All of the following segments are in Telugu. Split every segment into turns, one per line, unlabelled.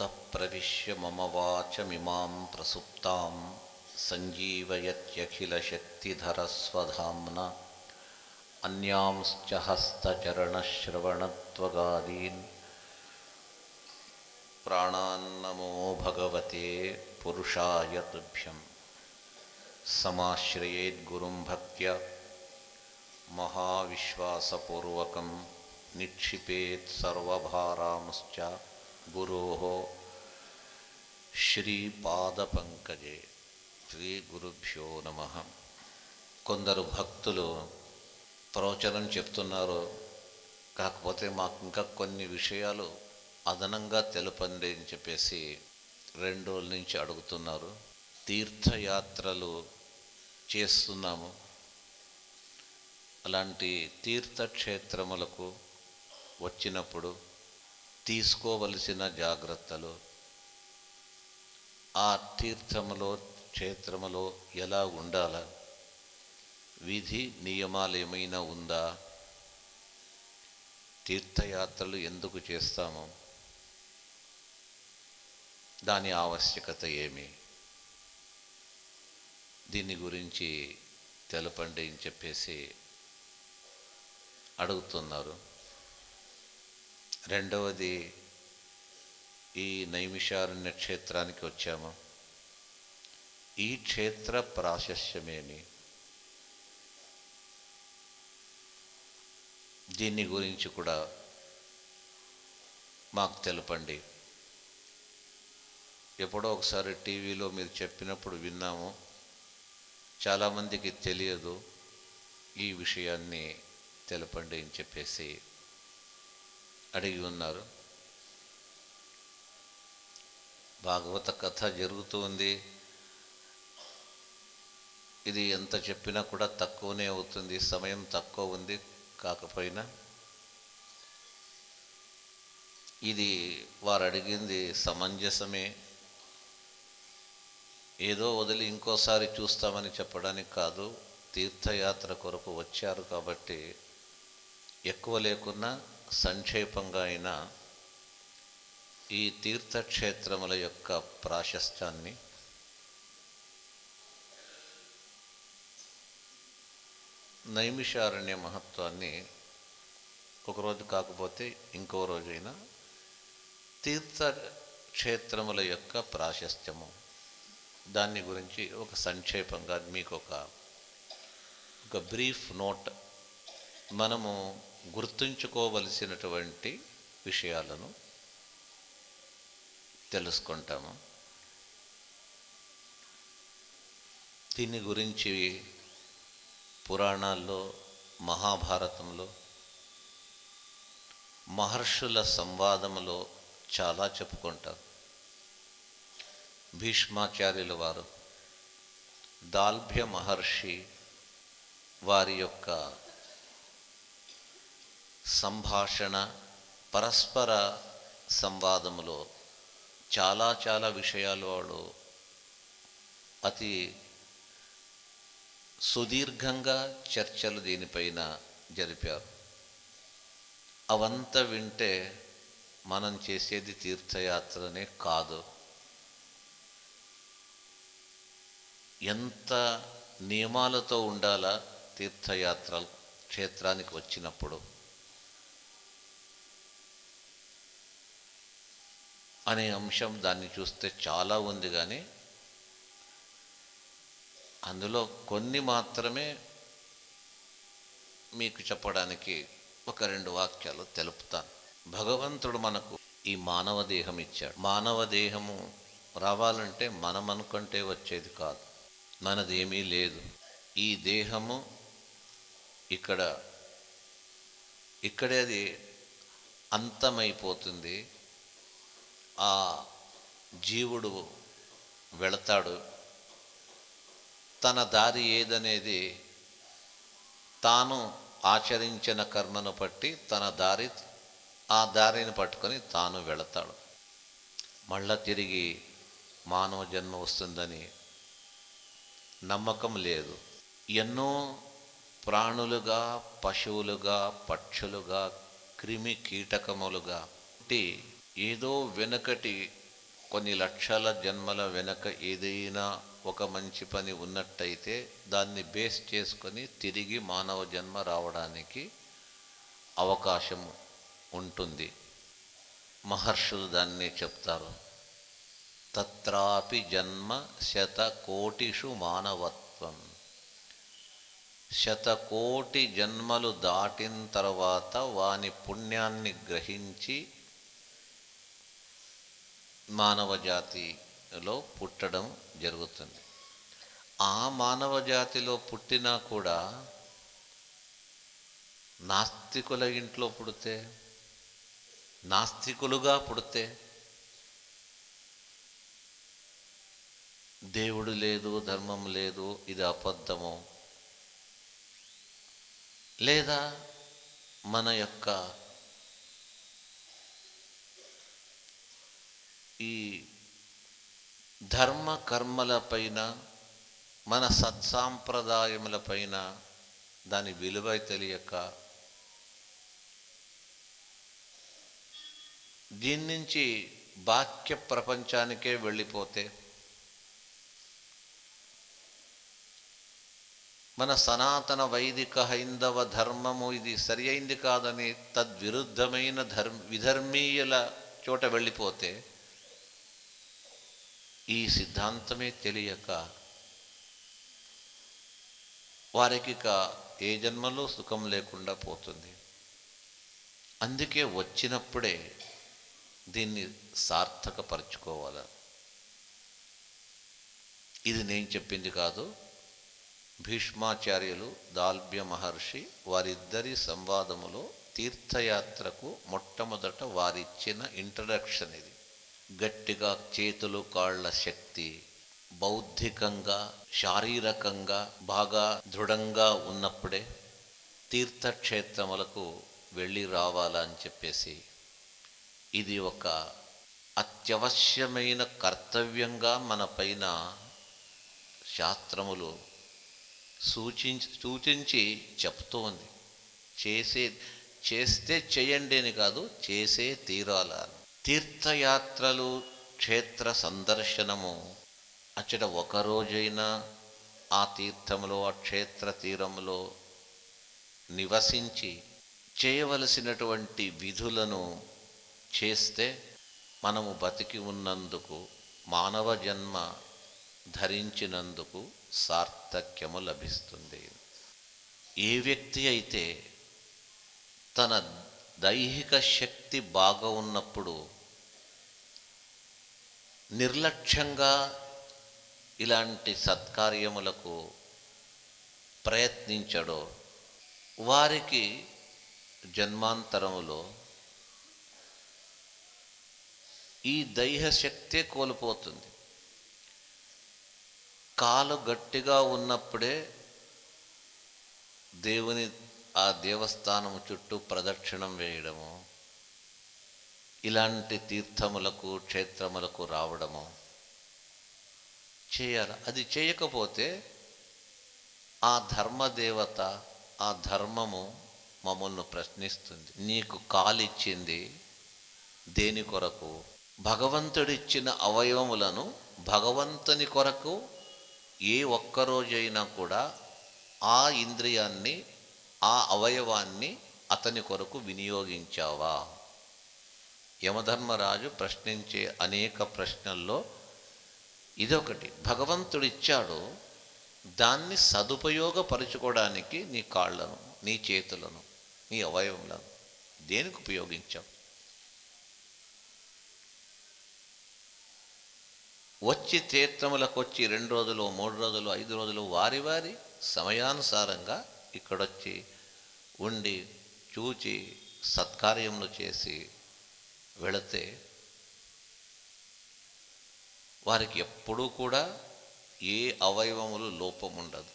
योऽन्तः प्रविश्य मम वाचमिमां प्रसुप्तां सञ्जीवयत्यखिलशक्तिधरस्वधाम्ना अन्यांश्च हस्तचरणश्रवणत्वगादीन् प्राणान्नमो भगवते पुरुषाय तुभ्यं समाश्रयेद्गुरुं भक्त्या महाविश्वासपूर्वकं निक्षिपेत् सर्वभारांश्च गुरोः శ్రీపాదపంకజే శ్రీ గురుభ్యో నమ కొందరు భక్తులు ప్రవచనం చెప్తున్నారు. కాకపోతే మాకు ఇంకా కొన్ని విషయాలు అదనంగా తెలుపండి అని చెప్పేసి రెండు రోజుల నుంచి అడుగుతున్నారు. తీర్థయాత్రలు చేస్తున్నాము. అలాంటి తీర్థక్షేత్రములకు వచ్చినప్పుడు తీసుకోవలసిన జాగ్రత్తలు. ఆ తీర్థములో క్షేత్రములో ఎలా ఉండాల? విధి నియమాలు ఏమైనా ఉందా? తీర్థయాత్రలు ఎందుకు చేస్తాము? దాని ఆవశ్యకత ఏమి? దీని గురించి తెలపండి అని చెప్పేసి అడుగుతున్నారు. రెండవది ఈ నైమిషారణ్య క్షేత్రానికి వచ్చాము. ఈ క్షేత్ర ప్రాశస్యమేమి? దీని గురించి కూడా మాకు తెలపండి. ఎప్పుడో ఒకసారి టీవీలో మీరు చెప్పినప్పుడు విన్నాము. చాలామందికి తెలియదు ఈ విషయాన్ని తెలపండి అని చెప్పేసి అడిగి ఉన్నారు. భాగవత కథ జరుగుతూ ఉంది. ఇది ఎంత చెప్పినా కూడా తక్కువనే అవుతుంది. సమయం తక్కువ ఉంది కాకపోయినా. ఇది వారు అడిగింది సమంజసమే. ఏదో వదిలి ఇంకోసారి చూస్తామని చెప్పడానికి కాదు తీర్థయాత్ర కొరకు వచ్చారు కాబట్టి ఎక్కువ లేకున్నా సంక్షేపంగా అయినా ఈ తీర్థక్షేత్రముల యొక్క ప్రాశస్త్యాన్ని నైమిషారణ్య మహత్వాన్ని ఒకరోజు కాకపోతే ఇంకో రోజైనా తీర్థక్షేత్రముల యొక్క ప్రాశస్త్యము. దాన్ని గురించి ఒక సంక్షేపంగా మీకు ఒక ఒక బ్రీఫ్ నోట్ మనము గుర్తుంచుకోవలసినటువంటి విషయాలను తెలుసుకుంటాము. దీని గురించి పురాణాల్లో మహాభారతంలో మహర్షుల సంవాదములో చాలా చెప్పుకుంటారు. భీష్మాచార్యుల వారు దాల్భ్య మహర్షి వారి యొక్క సంభాషణ పరస్పర సంవాదములో చాలా చాలా విషయాలు వాడు అతి సుదీర్ఘంగా చర్చలు దీనిపైన జరిపారు. అవంతా వింటే మనం చేసేది తీర్థయాత్రనే కాదు. ఎంత నియమాలతో ఉండాలా తీర్థయాత్ర క్షేత్రానికి వచ్చినప్పుడు? అనే అంశం దాన్ని చూస్తే చాలా ఉంది కానీ అందులో కొన్ని మాత్రమే మీకు చెప్పడానికి ఒక రెండు వాక్యాలు తెలుపుతాను. భగవంతుడు మనకు ఈ మానవ దేహం ఇచ్చాడు. మానవ దేహము రావాలంటే మనం అనుకుంటే వచ్చేది కాదు. మనదేమీ లేదు. ఈ దేహము ఇక్కడ ఇక్కడే అది అంతమైపోతుంది. ఆ జీవుడు వెళతాడు. తన దారి ఏదనేది తాను ఆచరించిన కర్మను బట్టి తన దారి ఆ దారిని పట్టుకొని తాను వెళతాడు. మళ్ళా తిరిగి మానవ జన్మ వస్తుందని నమ్మకం లేదు. ఎన్నో ప్రాణులుగా పశువులుగా పక్షులుగా క్రిమి కీటకములుగా పుట్టి ఏదో వెనకటి కొన్ని లక్షల జన్మల వెనక ఏదైనా ఒక మంచి పని ఉన్నట్టయితే దాన్ని బేస్ చేసుకొని తిరిగి మానవ జన్మ రావడానికి అవకాశం ఉంటుంది. మహర్షులు దాన్ని చెప్తారు. తత్రాపి జన్మ శతకోటిషు మానవత్వం. శతకోటి జన్మలు దాటిన తర్వాత వాని పుణ్యాన్ని గ్రహించి మానవ జాతిలో పుట్టడం జరుగుతుంది. ఆ మానవ జాతిలో పుట్టినా కూడా నాస్తికుల ఇంట్లో పుడితే నాస్తికులుగా పుడితే దేవుడు లేదు ధర్మం లేదు ఇది అబద్ధము? లేదా మన యొక్క ఈ ధర్మ కర్మలపైన మన సత్సాంప్రదాయములపైన దాని విలువ తెలియక దీని నుంచి బాక్య ప్రపంచానికే వెళ్ళిపోతే మన సనాతన వైదిక హైందవ ధర్మము ఇది సరి అయింది కాదని తద్విరుద్ధమైన ధర్మ విధర్మీయుల చోట వెళ్ళిపోతే ఈ సిద్ధాంతమే తెలియక వారికి ఇక ఏ జన్మలో సుఖం లేకుండా పోతుంది. అందుకే వచ్చినప్పుడే దీన్ని సార్థకపరచుకోవాలి. ఇది నేను చెప్పింది కాదు. భీష్మాచార్యులు దాల్భ్య మహర్షి వారిద్దరి సంవాదములో తీర్థయాత్రకు మొట్టమొదట వారిచ్చిన ఇంట్రడక్షన్ ఇది. గట్టిగా చేతులు కాళ్ళ శక్తి బౌద్ధికంగా శారీరకంగా బాగా దృఢంగా ఉన్నప్పుడే తీర్థక్షేత్రములకు వెళ్ళి రావాలని చెప్పేసి ఇది ఒక అత్యవశ్యమైన కర్తవ్యంగా మన పైన శాస్త్రములు సూచించి సూచించి చెప్తోంది చేసే చేస్తే చేయండి అని కాదు చేసే తీరాలని తీర్థయాత్రలు క్షేత్ర సందర్శనము. అచ్చట ఒకరోజైనా ఆ తీర్థంలో ఆ క్షేత్ర తీరంలో నివసించి చేయవలసినటువంటి విధులను చేస్తే మనము బతికి ఉన్నందుకు మానవ జన్మ ధరించినందుకు సార్థక్యము లభిస్తుంది. ఏ వ్యక్తి అయితే తన దైహిక శక్తి బాగా ఉన్నప్పుడు నిర్లక్ష్యంగా ఇలాంటి సత్కార్యములకు ప్రయత్నించడో వారికి జన్మాంతరములో ఈ దైహశక్తే కోల్పోతుంది. కాలు గట్టిగా ఉన్నప్పుడే దేవుని ఆ దేవస్థానం చుట్టూ ప్రదక్షిణం వేయడము ఇలాంటి తీర్థములకు క్షేత్రములకు రావడము చేయాలి. అది చేయకపోతే ఆ ధర్మదేవత ఆ ధర్మము మమ్మల్ని ప్రశ్నిస్తుంది. నీకు కాలిచ్చింది దేని కొరకు? భగవంతుడిచ్చిన అవయవములను భగవంతుని కొరకు ఏ ఒక్కరోజైనా కూడా ఆ ఇంద్రియాన్ని ఆ అవయవాన్ని అతని కొరకు వినియోగించావా? యమధర్మరాజు ప్రశ్నించే అనేక ప్రశ్నల్లో ఇదొకటి. భగవంతుడిచ్చాడు దాన్ని సదుపయోగపరుచుకోవడానికి నీ కాళ్ళను నీ చేతులను నీ అవయవములను దేనికి ఉపయోగించావు? వచ్చి తీర్థములకు వచ్చి రెండు రోజులు మూడు రోజులు ఐదు రోజులు వారి వారి సమయానుసారంగా ఇక్కడొచ్చి ఉండి చూచి సత్కార్యములు చేసి వెళితే వారికి ఎప్పుడూ కూడా ఏ అవయవములు లోపం ఉండదు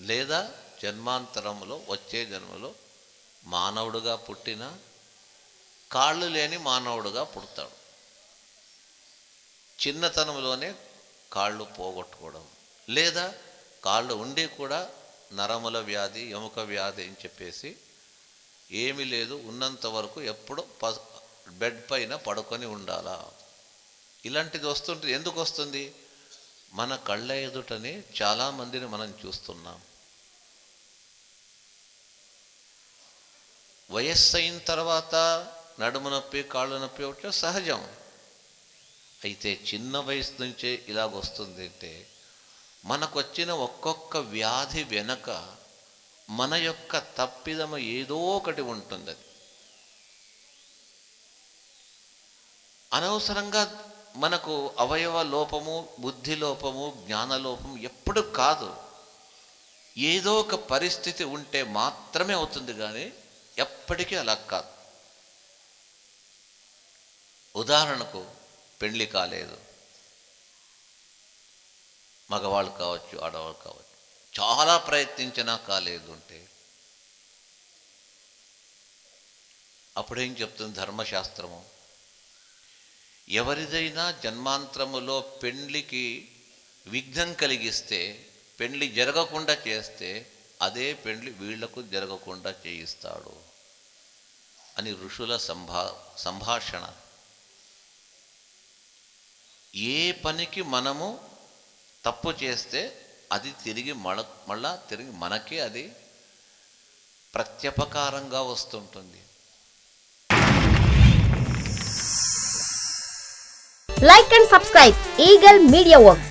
లేదా జన్మాంతరములో వచ్చే జన్మలో మానవుడుగా పుట్టిన కాళ్ళు లేని మానవుడుగా పుడతాడు. చిన్నతనంలోనే కాళ్ళు పోగొట్టుకోవడం. లేదా కాళ్ళు ఉండి కూడా నరముల వ్యాధి ఎముక వ్యాధి అని చెప్పేసి ఏమీ లేదు. ఉన్నంత వరకు ఎప్పుడు ప బెడ్ పైన పడుకొని ఉండాలా? ఇలాంటిది వస్తుంటుంది ఎందుకు వస్తుంది? మన కళ్ళ ఎదుటనే చాలామందిని మనం చూస్తున్నాం. వయస్సు అయిన తర్వాత నడుము నొప్పి కాళ్ళు నొప్పి ఒకటి సహజం. అయితే చిన్న వయసు నుంచే ఇలాగొస్తుంది అంటే మనకు వచ్చిన ఒక్కొక్క వ్యాధి వెనక మన యొక్క తప్పిదము ఏదో ఒకటి ఉంటుంది అది అనవసరంగా మనకు అవయవ లోపము బుద్ధి లోపము జ్ఞాన లోపము ఎప్పుడు కాదు. ఏదో ఒక పరిస్థితి ఉంటే మాత్రమే అవుతుంది కానీ ఎప్పటికీ అలా కాదు. ఉదాహరణకు పెళ్ళి కాలేదు. మగవాళ్ళు కావచ్చు ఆడవాళ్ళు కావచ్చు. చాలా ప్రయత్నించినా కాలేదు అంటే అప్పుడేం చెప్తుంది ధర్మశాస్త్రము? ఎవరిదైనా జన్మాంతరములో పెండ్లికి విఘ్నం కలిగిస్తే పెండ్లి జరగకుండా చేస్తే అదే పెండ్లి వీళ్ళకు జరగకుండా చేయిస్తాడు అని ఋషుల సంభా సంభాషణ. ఏ పనికి మనము తప్పు చేస్తే అది తిరిగి మళ్ళ మళ్ళా తిరిగి మనకే అది ప్రత్యపకారంగా వస్తుంటుంది.
Like and subscribe Eagle Media Works